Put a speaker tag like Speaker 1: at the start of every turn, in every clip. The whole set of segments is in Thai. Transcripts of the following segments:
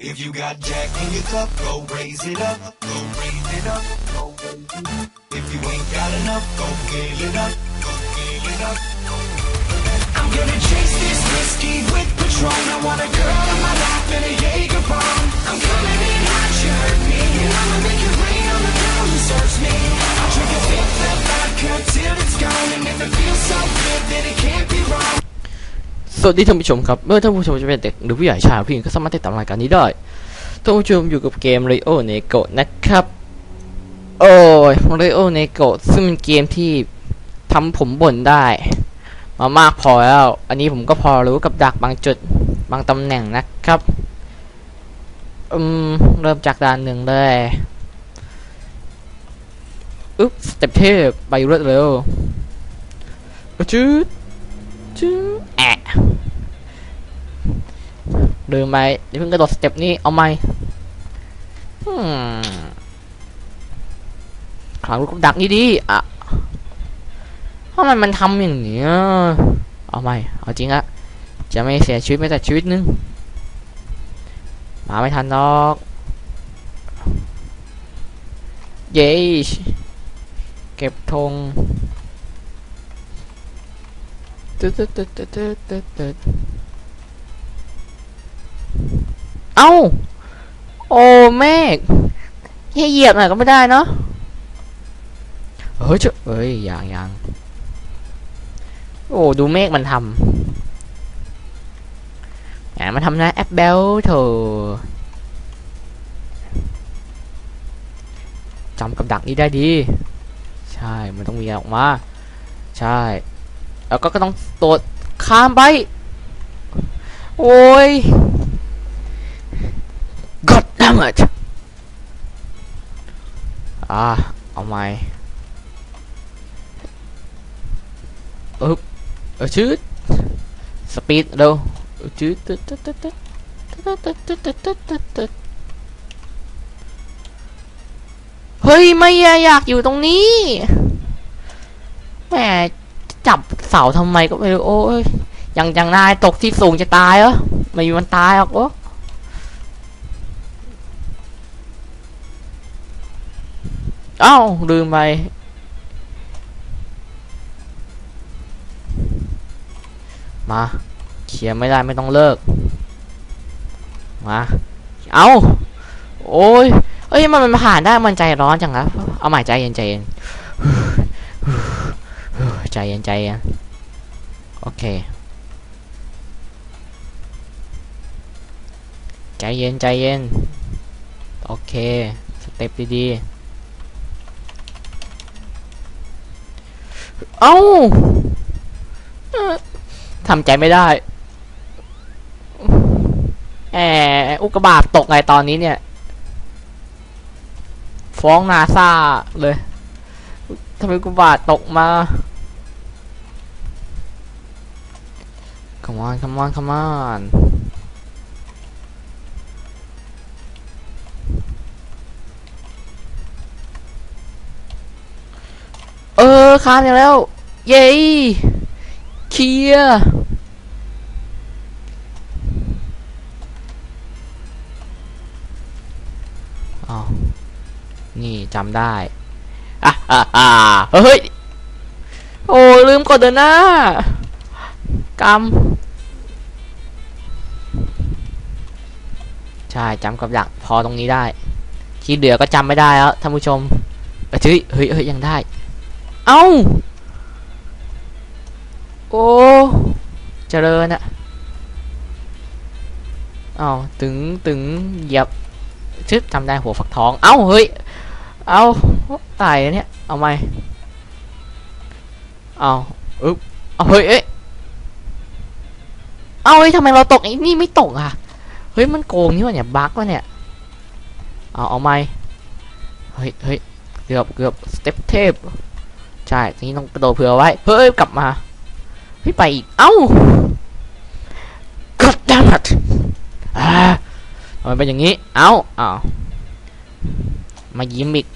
Speaker 1: If you got Jack in your cup, go raise it up, go raise it up, go raise it up. If you ain't got enough, go fill it up, go fill it up. I'm gonna chase this whiskey with Patron. I want a girl on my lap and a Jaeger bomb. I'm coming in hot, you heard me, and I'ma make it rain on the girl who serves me. I'll drink a fifth of
Speaker 2: สวัสดีท่านผู้ชมครับ เมื่อท่านผู้ชมจะเป็นเด็กหรือผู้ใหญ่ชายหรือผู้หญิงก็สามารถติดตามรายการนี้ได้ ท่านผู้ชมอยู่กับเกม Rio n e g o นะครับ โอ้ย Rio n e g o ซึ่งเป็นเกมที่ทำผมบ่นได้ มามากพอแล้ว อันนี้ผมก็พอรู้กับดักบางจุดบางตำแหน่งนะครับอืมเริ่มจากด่านหนึ่งเลยอุ๊บสเต็ปเทพไปรวดเร็วจืดจื้อ แอะลืมไปเดี๋ยวเพิ่งกระโดดสเต็ปนี้เอาไหมอืมขลังลูกดักนี่ดีอะทำไมมันทำอย่างนี้เอาไหมเอาจริงอะจะไม่เสียชีวิตแม้แต่ชีวิตนึงมาไม่ทันหรอกเย้เก็บธงตึ๊ดตึ๊ดตึ๊ดตึ๊ดตึ๊ด เอ้า โอ้เมฆแค่เหยียบหน่อยก็ไม่ได้เนาะเฮ้ยเจ้าเอ้ยอย่างอย่างโอ้ดูเมฆมันทำแหมมันทำนะแอปเบลเถอจำกับดักนี้ได้ดี ใช่ มันต้องมีออกมา ใช่ แล้วก็ก็ต้องโดดข้ามไป โอ้ย God damn it อ่าเอาไหมเอ๊บเออชืดสปีดเร็วเอชืดตึ๊ดตึ๊ดตึ๊ดตึ๊ดตึ๊ดตึ๊ดตึ๊ดตึ๊ดตึ๊ดตึ๊ดเฮ้ย ไม่อยากอยู่ตรงนี้แหมจับเสาทำไมก็ไม่รู้โอ้ยยังยังนายตกที่สูงจะตายเหรอไม่มีวันตายหรอกโอ้ อ้าลืมไปมาเขียนไม่ได้ไม่ต้องเลิก มา เอาโอ้ยเอ้ยมันมันผ่านได้มันใจร้อนจังครับเอาใหม่ใจเย็นใจเย็นใจเย็นใจเย็นโอเค ใจเย็นใจเย็น โอเค สเต็ปดีๆ เอ้าทำใจไม่ได้แอมอุกกาบาตตกไงตอนนี้เนี่ย ฟ้องนาซาเลยทำไมอุกกาบาตตกมา Come on, come on, come on. ออข้ามอย่างแล้ว เย้เคลียร์อ้าวนี่จำได้อะอะอะเฮ้ย โอ้ ลืมกดเดินหน้ากรรมใช่จำกับดักพอตรงนี้ได้ ที่เหลือก็จำไม่ได้แล้วท่านผู้ชมเอ้ยเฮ้ยเฮ้ยยังได้ เอ้า โอ้เจริญอะเอ้าตึงตึงเหยียบชึบจำได้หัวฝักทอง เอ้า เฮ้ย เอ้า ตายแล้วเนี่ย เอาไหมเอาอึ๊บเอาเฮ้ย เอ้ย เอาเฮ้ยทำไมเราตกไอ้นี่ไม่ตกอะ เฮ้ย มันโกงนี่วะเนี่ย บั๊กวะเนี่ย เอา เอาไหมเฮ้ยเฮ้ยเกือบเกือบสเต็ปเทพ ใช่ทีนี้ต้องกระโดดเผื่อไว้ เฮ้ย กลับมาเฮ้ยไปอีก เอ้า God damn it อ่าทำไมเป็นอย่างนี้ เอ้าเอ้ามายิ้มอีก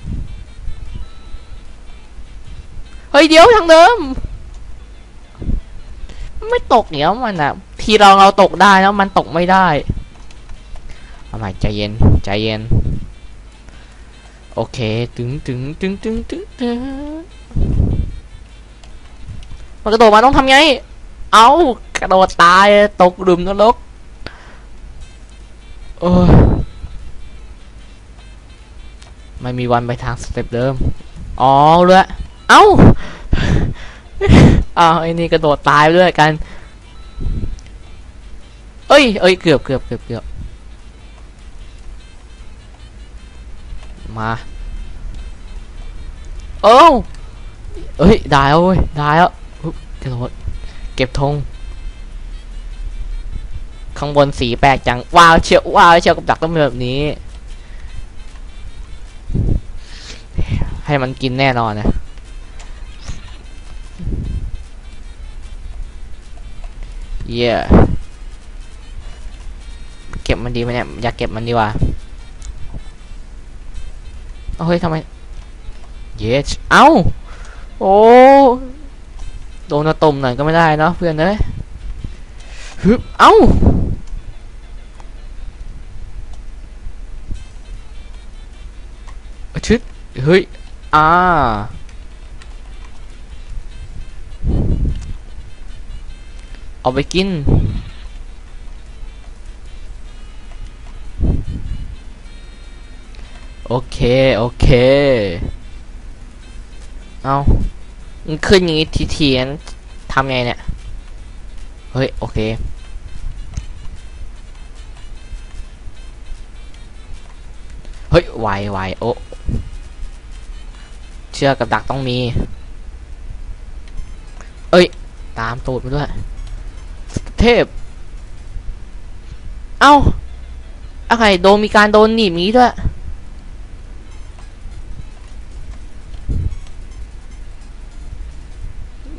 Speaker 2: เฮ้ย เดี๋ยวทางเดิม ไม่ตกเดียวมันอะทีเราเราตกได้แล้วมันตกไม่ได้เอาใหม่ใจเย็น ใจเย็น โอเค ตึงตึงตึงตึงตึงตึง มันกระโดดมาต้องทำไง เอากระโดดตายตกหลุมนรกโอ้ยไม่มีวันไปทางสเต็ปเดิม อ๋อเลยเอ้าอ้าวไอ้นี่กระโดดตายด้วยกัน เอ้ยเอ้ยเกือบเกือบเกือบเกือบมาเอ้าเอ้ยได้แล้วเว้ยได้แล้ว กระโดดเก็บธงข้างบนสีแปลกจัง ว้าวเชียวว้าวเชียวกับดักต้องเป็นแบบนี้ ให้มันกินแน่นอนนะเย่เก็บมันดีไหมเนี่ย อยากเก็บมันดีว่าเอาเฮ้ยทำไม เยสเอ้า โอ้ โดนอะตมหน่อยก็ไม่ได้เนาะเพื่อนเอ้ยฮึบเอ้าชึดเฮ้ย อ่า เอาไปกิน โอเค โอเค เอา มันขึ้นอย่างงี้ทีเทียนทำไงเนี่ย เฮ้ย โอเค เฮ้ย ไวไวโอ้เชือกกับดักต้องมี เอ้ย ตามตูดมาด้วย เทพ เอ้าอะไรโดนมีการโดนหนีบนี้ด้วย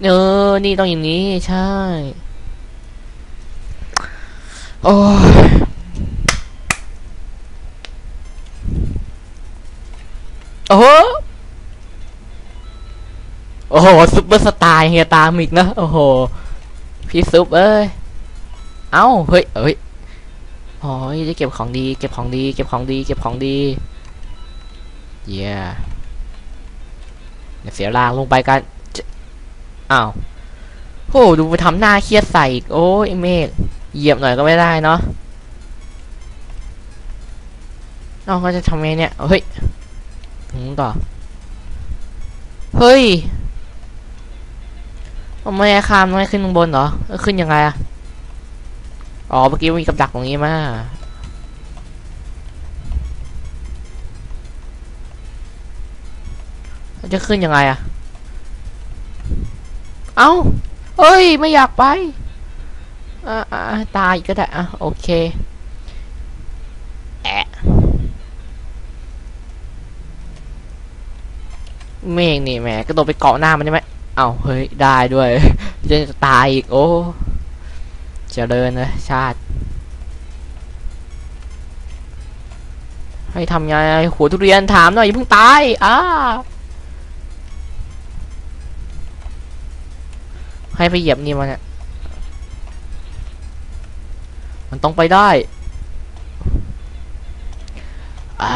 Speaker 2: เออ นี่ต้องอย่างนี้ใช่ โอ้ยโอ้โหโอ้โหซุปเปอร์สตาร์เฮียตามอีกนะ โอ้โห พี่ซุปเอ้ย เอ้า เฮ้ยเอ้ยโอ้ยจะเก็บของดี เก็บของดี เก็บของดี เก็บของดี เย้เดี๋ยวเสียรางลงไปกัน อ้าวโอ้ดูทำหน้าเครียดใส่อีกโอ้ยเมฆเหยียบหน่อยก็ไม่ได้เนาะน้องก็จะทำไงเนี่ยเฮ้ยถึงต่อเฮ้ยทำไมไอ้คามไม่ขึ้นข้างบนเหรอขึ้นยังไงอะอ๋อเมื่อกี้มีกับดักตรงนี้มาจะขึ้นยังไงอะ เอ้าเฮ้ย ไม่อยากไปอ่าอ่าตายก็ได้อะโอเคแอะเมฆนี่แหมกระโดดไปเกาะหน้ามันได้ไหมเอ้าเฮ้ย ได้ด้วยจะตายอีกโอ้จเจริญนะชาติ ให้ทำไงหัวทุเรียนถามหน่อยอย่าเพิ่งตาย อ้า ให้ไปเหยียบนี่มันเนี่ย มันต้องไปได้อ่า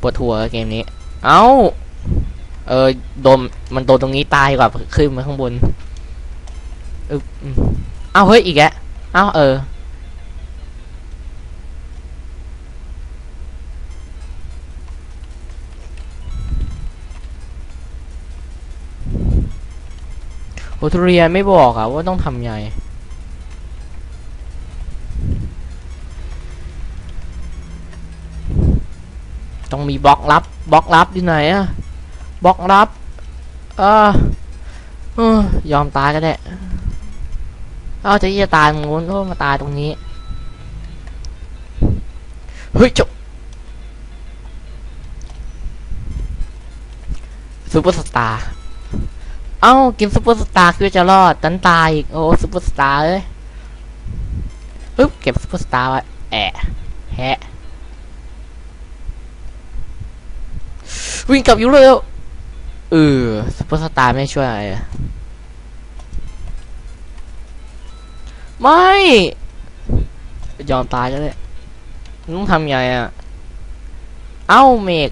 Speaker 2: ปวดหัวเกมนี้ เอ้า เออโดนมันโดนตรงนี้ตายกว่าขึ้นมาข้างบนเอ้าเฮ้ยอีกแกเอ้าเออ โอทุเรียนไม่บอกอะว่าต้องทำไงต้องมีบล็อกลับบล็อกลับที่ไหนอะบล็อกลับเออเออยอมตายก็ได้เอาจะจะตายตรงนู้นก็มาตายตรงนี้เฮ้ยจบซูเปอร์สตาร์ เอ้ากินซุปเปอร์สตาร์คือจะรอดตันตายอีกโอ้ซุปเปอร์สตาร์เอ้ยปึ๊บเก็บซุปเปอร์สตาร์ไว้แอะแฮะวิ่งกลับอยู่เร็วเออซุปเปอร์สตาร์ไม่ช่วยอะไรไม่ยอมตายก็ได้ต้องทำไงอะ เอ้าเมก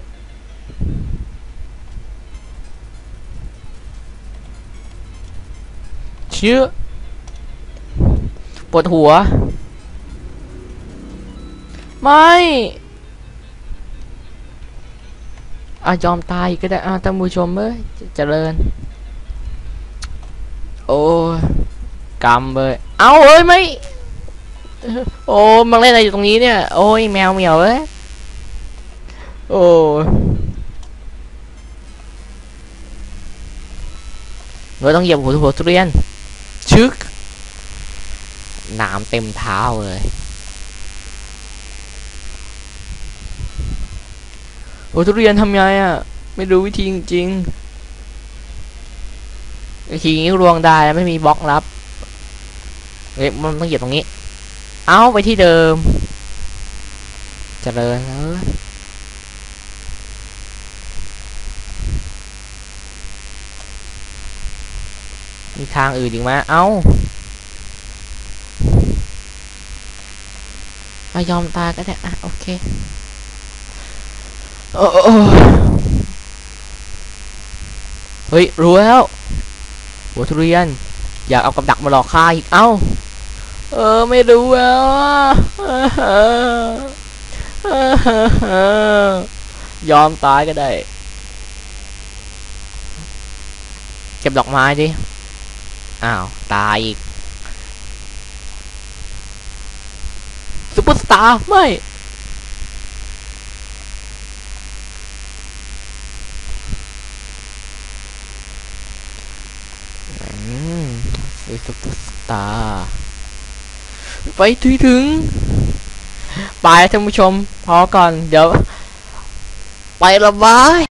Speaker 2: ชื่อปวดหัว ไม่อะยอมตายก็ได้อะท่านผู้ชมเอ้ยเจเจริญ โอ้ยกำเลยเอาเอ้ยไม่โอ้มันเล่นอะไรอยู่ตรงนี้เนี่ย โอ้ยแมวเหมียวเอ้ยโอ้เราต้องเหยียบหัวหัวทุเรียน ชึกหนามเต็มเท้าเลยหัวทุเรียนทำไงอะ ไม่รู้วิธีจริงๆวิธีนี้รวงได้ไม่มีบล็อกรับเฮ้ยมันต้องเหยียบตรงนี้ เอาไปที่เดิมเจริญเออ มีทางอื่นอีกไหมเอามายอมตายก็ได้อะโอเคโอ้โอ้เฮ้ย รู้แล้วหัวทุเรียน อยากเอากับดักมาหลอกข้าอีก เอ้า เออ ไม่รู้แล้วอะยอมตายก็ได้ เก็บดอกไม้ดิ อ้าว ตายอีกซุปเปอร์สตาร์ไม่อืมซุปเปอร์สตาร์ไปถึงถึง ไปท่านผู้ชม พอก่อน เดี๋ยว ไปละบาย